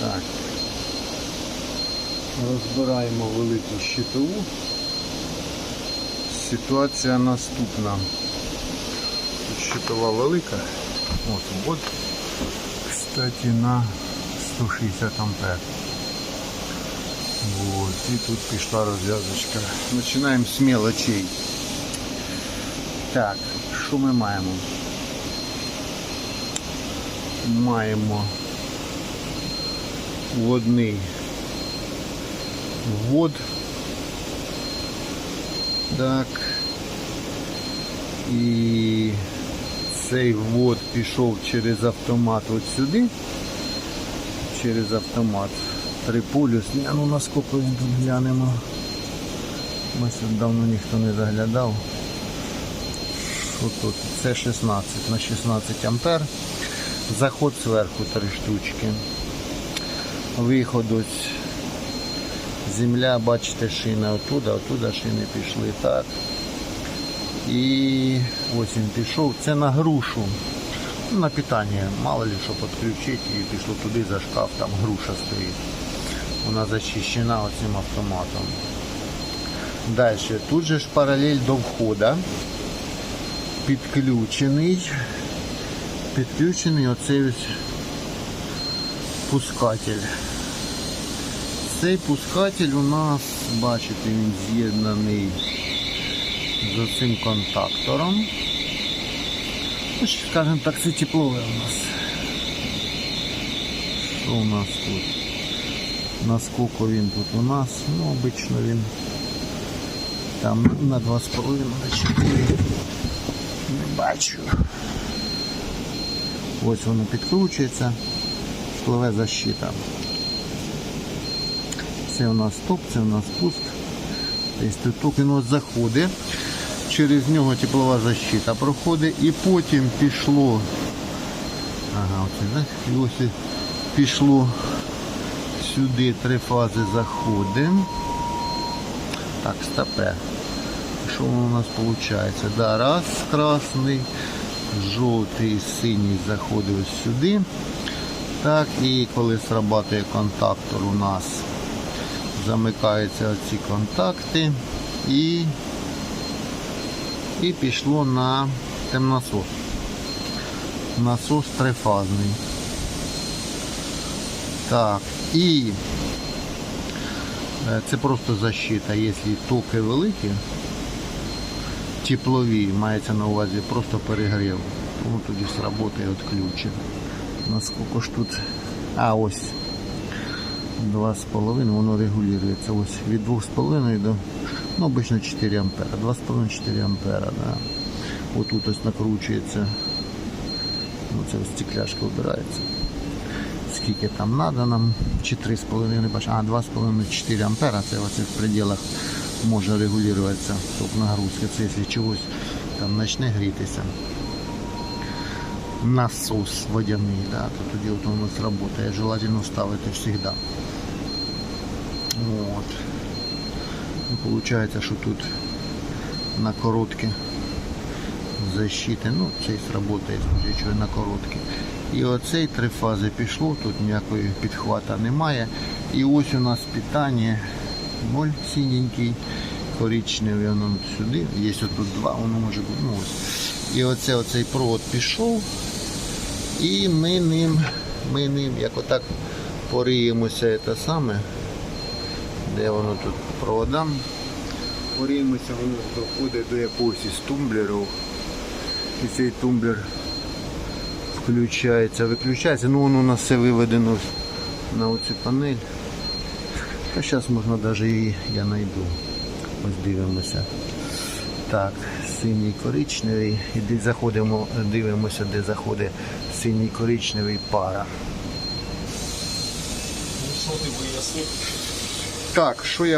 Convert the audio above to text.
Так. Розбираємо велику щитову. Ситуація наступна. Щитова велика. От, от. Кстати, на 160 ампер. Вот. І тут пішла розв'язочка. Починаємо з мелочей. Так, що ми маємо? Маємо водний ввод. Так. І цей ввод пішов через автомат от сюди. Через автомат. Три полюс. Ну наскільки глянемо. Ось тут давно ніхто не заглядав. Що тут? Це 16 на 16 ампер. Заход зверху три штучки. Виход земля, бачите, шина отуда, отуда шини пішли так. І ось він пішов. Це на грушу. Ну, На питання, мало ли що підключити і пішло туди за шкаф, там груша стоїть. Вона зачищена оцим автоматом. Далі, тут же ж паралель до входа. Підключений. Підключений оцей ось пускатель. Цей пускатель у нас, бачите, він з'єднаний з оцим контактором. Ну, ще, скажімо так, це теплове у нас. Що у нас тут? Наскільки він тут у нас? Ну, обично він там на 2,5 на 4. Не бачу. Ось воно підкручується. Теплове защита. Це у нас топ, це у нас пуск. Тобто ось заходить. Через нього теплова защита проходить і потім пішло. Ага, оце? І ось пішло сюди три фази заходимо. Так, стопе. Що воно у нас виходить? Да, раз красний, жовтий, синій заходить ось сюди. Так, і коли срабатує контактор у нас замикаються ці контакти і, і пішло на темносос. Насос трифазний. Так, і е, це просто защита, якщо токи великі, теплові, мається на увазі просто перегрів, тому тоді сработає відключення. Наскільки ж тут. А ось 2,5 воно регулюється. Ось від 2,5 до ну, обично 4 ампера. 2,5-4 ампера. Да. Отут ось накручується. Ну, це ось стекляшка вибирається. Скільки там треба нам, чи 3,5 бачу. А, 2,5-4 ампера, це оце в пределах може регулюватися ток нагрузки. Це якщо чогось там почне грітися насос водяний, да, то тоді от воно сработає. Желательно ставити завжди. От. І Получається, що тут на коротке защити, ну цей сработає, що на коротке. І оцей три фази пішло, тут ніякої підхвата немає. І ось у нас питання 0 синенький, коричневий, воно сюди. Є тут два, воно може бути. Ну, ось. І оце, оцей провод пішов. І ми ним, ми ним як отак пориємося це саме. Де воно тут проводам. Пориємося, воно доходить до якогось із тумблерів. І цей тумблер включається, виключається. Ну воно у нас все виведено на оцю панель. А зараз можна навіть її я знайду. Ось дивимося. Так, синій коричневий. І де заходимо, дивимося, де заходить синій коричневий пара. Ну що ти вияснив? Так, що я